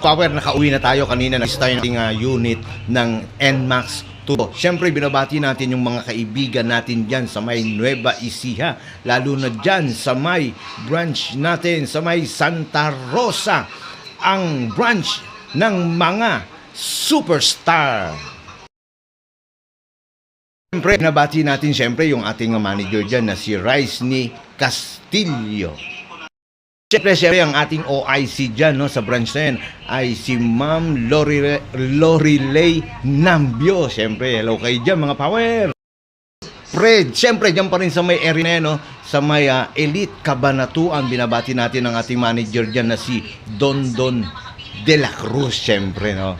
Power, nakauwi na tayo kanina na tayo ng uh, unit ng NMAX 2. Siyempre, binabati natin yung mga kaibigan natin dyan sa may Nueva Ecija. Lalo na dyan sa may branch natin, sa may Santa Rosa. Ang branch ng mga superstar. Siyempre, nabati natin siyempre yung ating manager dyan na si Rice Castillo. Siyempre, siyempre, ang ating OIC dyan no, sa branch na yan ay si Ma'am Lorelei Lorelei Nambio. Siyempre, hello kayo dyan mga power. Fred, siyempre dyan pa rin sa may area na yan, no, sa may ah, Elite Cabanatuan, binabati natin ang ating manager dyan na si Don Don De La Cruz, siyempre, no.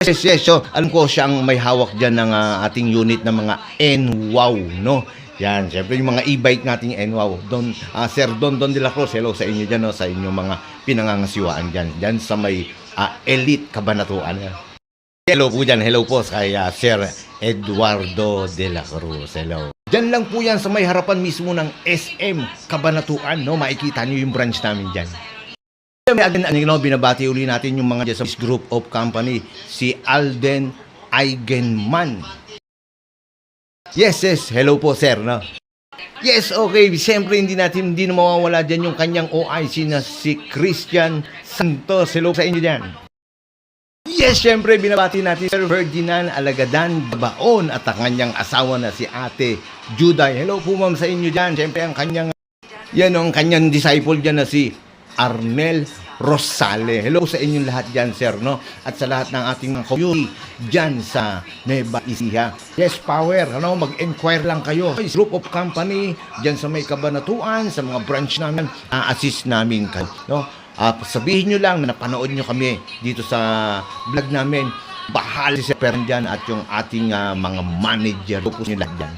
Yes, yes, so, alam ko siya ang may hawak dyan ng ah, ating unit ng mga NWOW, no? Yan, syempre yung mga e-bike nating NWOW. Don, ah, Sir Don Don de la Cruz, hello sa inyo dyan, no? sa inyong mga pinangangasiwaan dyan. Dyan sa may ah, elite kabanatuan. Hello po dyan, hello po kay ah, Sir Eduardo de la Cruz, hello. Dyan lang po yan sa may harapan mismo ng SM Kabanatuan, no? Makikita nyo yung branch namin. Kaya again, you know, binabati uli natin yung mga sa group of company, si Alden Eigenman. Yes, yes. Hello po, sir. No? Yes, okay. Siyempre, hindi natin, hindi na mawawala dyan yung kanyang OIC na si Christian Santos. Hello sa inyo dyan. Yes, siyempre, binabati natin Sir Ferdinand Alagadan Baon at ang kanyang asawa na si Ate Juday. Hello po, ma'am, sa inyo dyan. Siyempre, ang kanyang, yan ang kanyang disciple dyan na si Arnel Rosale. Hello sa inyong lahat dyan, sir, no? At sa lahat ng ating mga community dyan sa Nueva Ecija. Yes, power, ano? Mag-inquire lang kayo. Group of company dyan sa may kabanatuan, sa mga branch namin, a-assist namin kayo, no? Ah, sabihin nyo lang na napanood nyo kami dito sa vlog namin. Bahal si Sir Pern dyan at yung ating ah, mga manager. Focus nyo lahat dyan.